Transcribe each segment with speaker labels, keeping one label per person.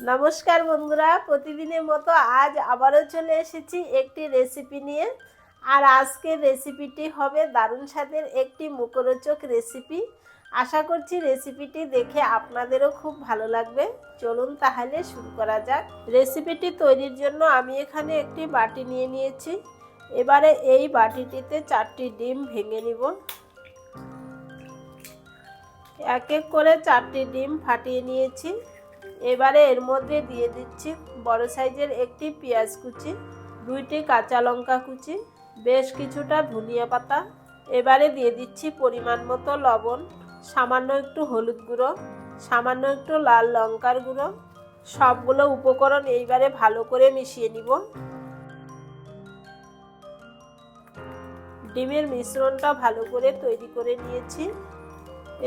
Speaker 1: নমস্কার বন্ধুরা, প্রতিদিনের মতো আজ আবারও চলে এসেছি একটি রেসিপি নিয়ে। আর আজকের রেসিপিটি হবে দারুণ স্বাদের একটি মুখরোচক রেসিপি আশা করছি রেসিপিটি দেখে আপনাদেরও খুব ভালো লাগবে। চলুন তাহলে শুরু করা যাক। রেসিপিটি তৈরির জন্য আমি এখানে একটি বাটি নিয়ে নিয়েছি। এবারে এই বাটিটিতে চারটি ডিম ভেঙে নিব। এক এক করে চারটি ডিম ফাটিয়ে নিয়েছি। এবারে এর মধ্যে দিয়ে দিচ্ছি বড় সাইজের একটি পেঁয়াজ কুচি, দুইটি কাঁচা লঙ্কা কুচি, বেশ কিছুটা ধনিয়া পাতা। এবারে দিয়ে দিচ্ছি পরিমাণ মতো লবণ, সামান্য একটু হলুদ গুঁড়ো, সামান্য একটু লাল লঙ্কার গুঁড়ো। সবগুলো উপকরণ এইবারে ভালো করে মিশিয়ে নিব। ডিমের মিশ্রণটা ভালো করে তৈরি করে নিয়েছি।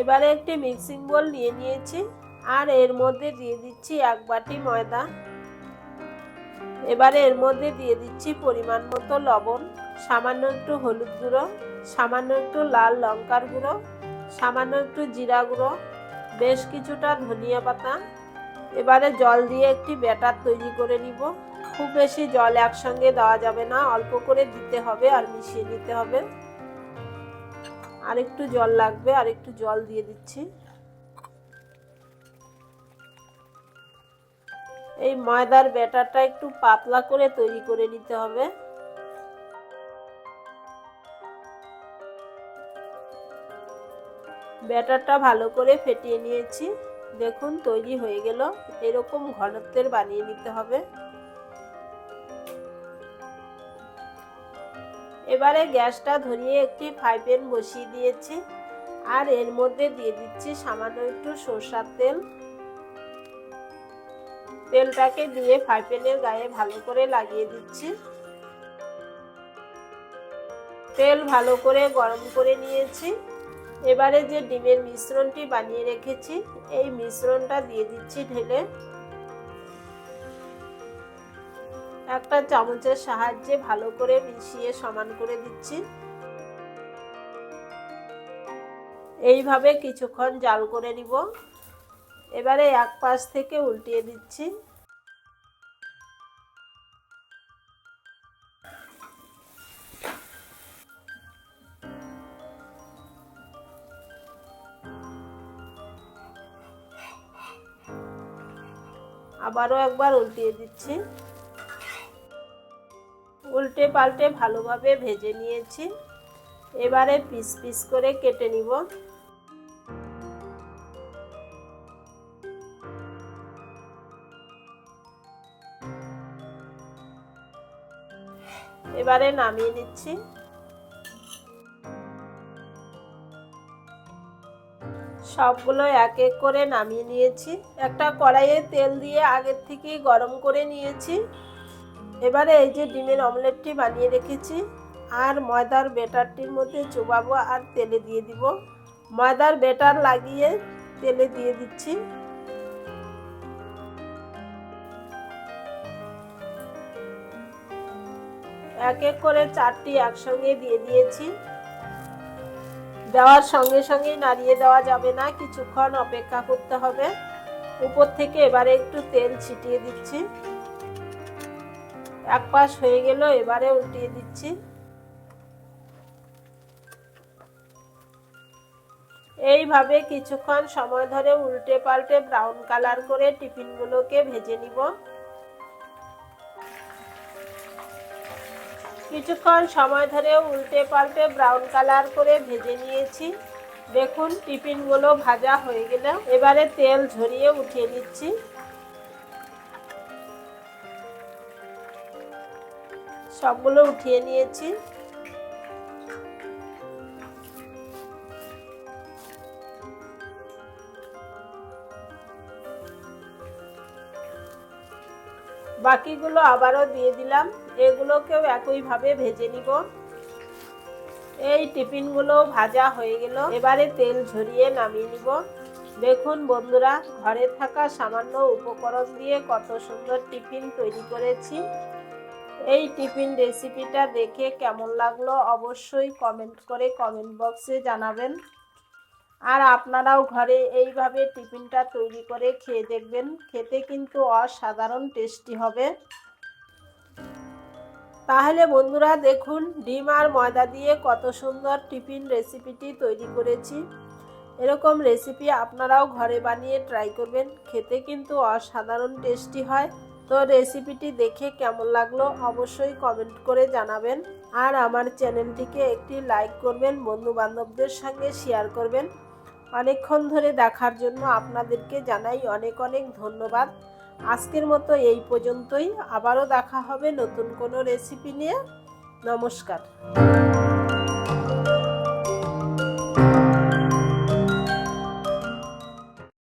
Speaker 1: এবারে একটি মিক্সিং বোল নিয়ে নিয়েছি। আর এর মধ্যে দিয়ে দিচ্ছি এক বাটি ময়দা। এবারে এর মধ্যে দিয়ে দিচ্ছি পরিমাণ মতো লবণ, সামান্য একটু হলুদ গুঁড়ো, সামান্য একটু লাল লঙ্কার গুঁড়ো, সামান্য একটু জিরা গুঁড়ো, বেশ কিছুটা ধনিয়া পাতা। এবারে জল দিয়ে একটি ব্যাটার তৈরি করে নিব। খুব বেশি জল একসঙ্গে দেওয়া যাবে না, অল্প করে দিতে হবে আর মিশিয়ে নিতে হবে। আর একটু জল লাগবে আর একটু জল দিয়ে দিচ্ছি। এই ময়দার ব্যাটারটা একটু পাতলা করে তৈরি করে নিতে হবে। ব্যাটারটা ভালো করে ফেটিয়ে নিয়েছি। দেখুন, তৈরি হয়ে গেল। এরকম ঘনত্বের বানিয়ে নিতে হবে। এবারে গ্যাসটা ধরিয়ে একটি ফ্রাই বসিয়ে দিয়েছি। আর এর মধ্যে দিয়ে দিচ্ছি সামান্য একটু সরষার তেল। তেলটাকে দিয়ে ফ্রাই প্যানের গায়ে ভালো করে লাগিয়ে দিচ্ছি। তেল ভালো করে গরম করে নিয়েছি। এবারে যে ডিমের মিশ্রণটি বানিয়ে রেখেছি, এই মিশ্রণটা দিয়ে দিচ্ছি ঢেলে। একটা চামচের সাহায্যে ভালো করে মিশিয়ে সমান করে দিচ্ছি। এইভাবে কিছুক্ষণ জাল করে নিব। এবারে এক পাশ থেকে উল্টিয়ে দিচ্ছি। আবারও একবার উল্টিয়ে দিচ্ছি। উল্টে পাল্টে ভালোভাবে ভেজে নিয়েছি। এবারে পিস পিস করে কেটে নিব। এবারে নামিয়ে নিচ্ছি। সবগুলো এক এক করে নামিয়ে নিয়েছি। একটা কড়াইয়ে তেল দিয়ে আগের থেকেই গরম করে নিয়েছি। এবারে এই যে ডিমের অমলেটটি বানিয়ে রেখেছি। আর ময়দার বেটারটির মধ্যে চোবাবো আর তেলে দিয়ে দিব। ময়দার বেটার লাগিয়ে তেলে দিয়ে দিচ্ছি। এক এক করে চারটি একসঙ্গে দিয়ে দিয়েছি। দেওয়ার সঙ্গে সঙ্গেই নাড়িয়ে দেওয়া যাবে না। কিছুক্ষণ অপেক্ষা করতে হবে। উপর থেকে এবারে একটু তেল ছিটিয়ে দিচ্ছি। এক পাশ হয়ে গেল, এবারে উল্টিয়ে দিচ্ছি। এইভাবে কিছুক্ষণ সময় ধরে উল্টে পাল্টে ব্রাউন কালার করে টিফিনগুলোকে ভেজে নিব। কিছুক্ষণ সময় ধরে উল্টে পাল্টে ব্রাউন কালার করে ভেজে নিয়েছি। দেখুন, টিফিনগুলো ভাজা হয়ে গেল এবারে তেল ঝরিয়ে উঠিয়ে নিচ্ছি। সবগুলো উঠিয়ে নিয়েছি। বাকিগুলো আবারও দিয়ে দিলাম। এগুলোকেও একইভাবে ভেজে নিব। এই টিফিনগুলো ভাজা হয়ে গেল। এবারে তেল ঝরিয়ে নামিয়ে নিব। দেখুন বন্ধুরা, ঘরে থাকা সামান্য উপকরণ দিয়ে কত সুন্দর টিফিন তৈরি করেছি। এই টিফিন রেসিপিটা দেখে কেমন লাগল অবশ্যই কমেন্ট করে কমেন্ট বক্সে জানাবেন। আর আপনারাও ঘরে এইভাবে টিফিনটা তৈরি করে খেয়ে দেখবেন। খেতে কিন্তু অসাধারণ টেস্টি হবে। তাহলে বন্ধুরা দেখুন, ডিম আর ময়দা দিয়ে কত সুন্দর টিফিন রেসিপিটি তৈরি করেছি। এরকম রেসিপি আপনারাও ঘরে বানিয়ে ট্রাই করবেন। খেতে কিন্তু অসাধারণ টেস্টি হয়। তো রেসিপিটি দেখে কেমন লাগল অবশ্যই কমেন্ট করে জানাবেন। আর আমার চ্যানেলটিকে একটি লাইক করবেন বন্ধু বান্ধবদের সঙ্গে শেয়ার করবেন। অনেকক্ষণ ধরে দেখার জন্য আপনাদেরকে জানাই অনেক অনেক ধন্যবাদ। আজকের মতো এই পর্যন্তই। আবারও দেখা হবে নতুন কোনো রেসিপি নিয়ে। নমস্কার।